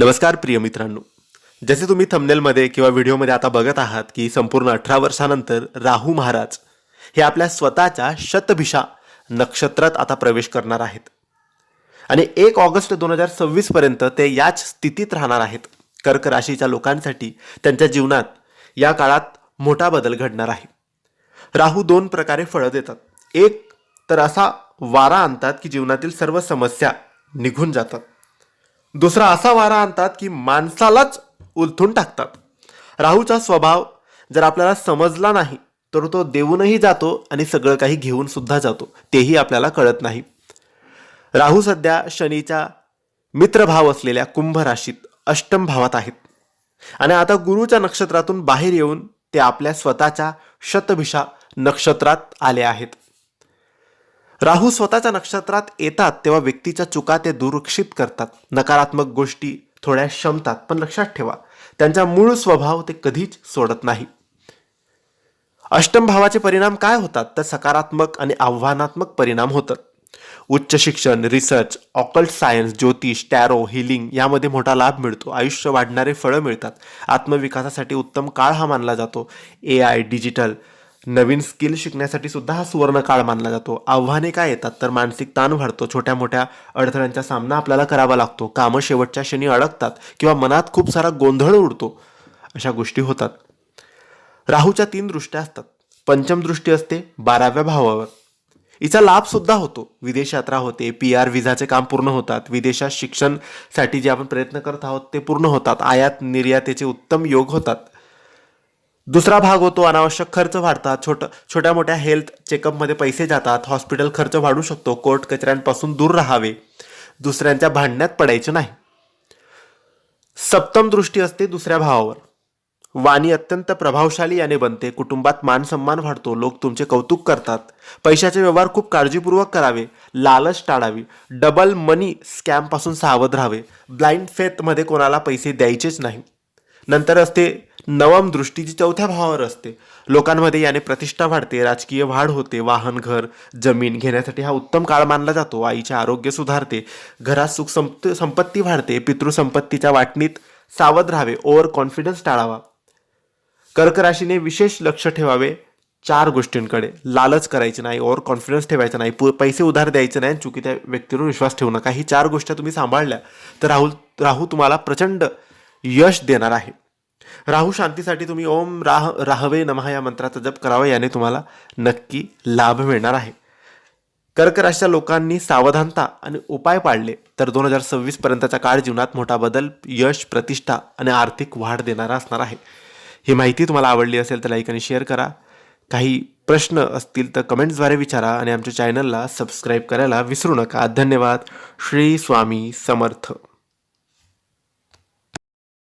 नमस्कार प्रिय मित्रांनो. जसे तुम्ही थंबनेलमध्ये किंवा व्हिडिओमध्ये आता बघत आहात की संपूर्ण अठरा वर्षानंतर राहू महाराज हे आपल्या स्वतःच्या शतभिषा नक्षत्रात आता प्रवेश करणार आहेत. आणि एक ऑगस्ट दोन हजार सव्वीसपर्यंत ते याच स्थितीत राहणार आहेत. कर्क राशीच्या लोकांसाठी त्यांच्या जीवनात या काळात मोठा बदल घडणार आहे. राहू दोन प्रकारे फळं देतात. एक तर असा वारा आणतात की जीवनातील सर्व समस्या निघून जातात. दुसरा असा वारा आणतात की माणसालाच उलथून टाकतात. राहूचा स्वभाव जर आपल्याला समजला नाही तर तो देऊनही जातो आणि सगळं काही घेऊन सुद्धा जातो. तेही आपल्याला कळत नाही. राहू सध्या शनीच्या मित्रभाव असलेल्या कुंभ राशीत अष्टम भावात आहेत. आणि आता गुरुच्या नक्षत्रातून बाहेर येऊन ते आपल्या स्वतःच्या शतभिषा नक्षत्रात आले आहेत. राहू स्वतःच्या नक्षत्रात येतात तेव्हा व्यक्तीच्या चुका ते दुर्लक्षित करतात. नकारात्मक गोष्टी थोड्या क्षमतात पण लक्षात ठेवा त्यांचा मूळ स्वभाव ते कधीच सोडत नाही. अष्टम भावाचे परिणाम काय होतात? तर सकारात्मक आणि आव्हानात्मक परिणाम होतात. उच्च शिक्षण रिसर्च ऑकल्ट सायन्स ज्योतिष टॅरो हिलिंग यामध्ये मोठा लाभ मिळतो. आयुष्य वाढणारे फळं मिळतात. आत्मविकासासाठी उत्तम काळ हा मानला जातो. ए आय डिजिटल नवीन स्किल शिकण्यासाठी सुद्धा हा सुवर्ण काळ मानला जातो. आव्हाने काय येतात? तर मानसिक ताण वाढतो. छोट्या मोठ्या अडथळ्यांचा सामना आपल्याला करावा लागतो. कामं शेवटच्या क्षणी अडकतात किंवा मनात खूप सारा गोंधळ उडतो. अशा गोष्टी होतात. राहूच्या तीन दृष्ट्या असतात. पंचम दृष्टी असते बाराव्या भावावर. हिचा लाभ सुद्धा होतो. विदेश यात्रा होते पी आर विजाचे काम पूर्ण होतात. विदेशात शिक्षणसाठी जे आपण प्रयत्न करत आहोत ते पूर्ण होतात. आयात निर्यातीचे उत्तम योग होतात. दुसरा भाग होतो अनावश्यक खर्च वाढतात. छोट छोट्या मोठ्या हेल्थ चेकअपमध्ये पैसे जातात. हॉस्पिटल खर्च वाढू शकतो. कोर्ट कचऱ्यांपासून दूर राहावे. दुसऱ्यांच्या भांडण्यात पडायचे नाही. सप्तम दृष्टी असते दुसऱ्या भावावर. वाणी अत्यंत प्रभावशाली याने बनते. कुटुंबात मान सन्मान वाढतो. लोक तुमचे कौतुक करतात. पैशाचे व्यवहार खूप काळजीपूर्वक करावे. लालच टाळावी. डबल मनी स्कॅमपासून सावध राहावे. ब्लाइंड फेथमध्ये कोणाला पैसे द्यायचेच नाही. नंतर असते नवम दृष्टी जी चौथ्या भावावर असते. लोकांमध्ये याने प्रतिष्ठा वाढते राजकीय वाढ होते वाहन घर जमीन घेण्यासाठी हा उत्तम काळ मानला जातो. आईचे आरोग्य सुधारते घरात सुख संप संपत्ती वाढते पितृसंपत्तीच्या वाटणीत सावध राहावे ओव्हर कॉन्फिडन्स टाळावा. कर्क राशीने विशेष लक्ष ठेवावे चार गोष्टींकडे. लालच करायची नाही ओव्हर कॉन्फिडन्स ठेवायचा नाही पैसे उधार द्यायचे नाही चुकी त्या व्यक्तीवर विश्वास ठेवू नका. ही चार गोष्टी तुम्ही सांभाळल्या. तर राहुल राहू तुम्हाला प्रचंड यश देणार आहे. राहू शांतीसाठी तुम्ही ओम राह राहवे नमः या मंत्राचा जप करावा याने तुम्हाला नक्की लाभ मिळणार आहे. कर्क राशीच्या लोकांनी सावधानता आणि उपाय पाळले तर दोन हजार सव्वीस पर्यंतचा काळ जीवनात मोठा बदल यश प्रतिष्ठा आणि आर्थिक वाढ देणारा असणार आहे. ही माहिती तुम्हाला आवडली असेल तर लाईक आणि शेअर करा. काही प्रश्न असतील तर कमेंट्सद्वारे विचारा आणि आमच्या चॅनलला सबस्क्राईब करायला विसरू नका. धन्यवाद. श्री स्वामी समर्थ.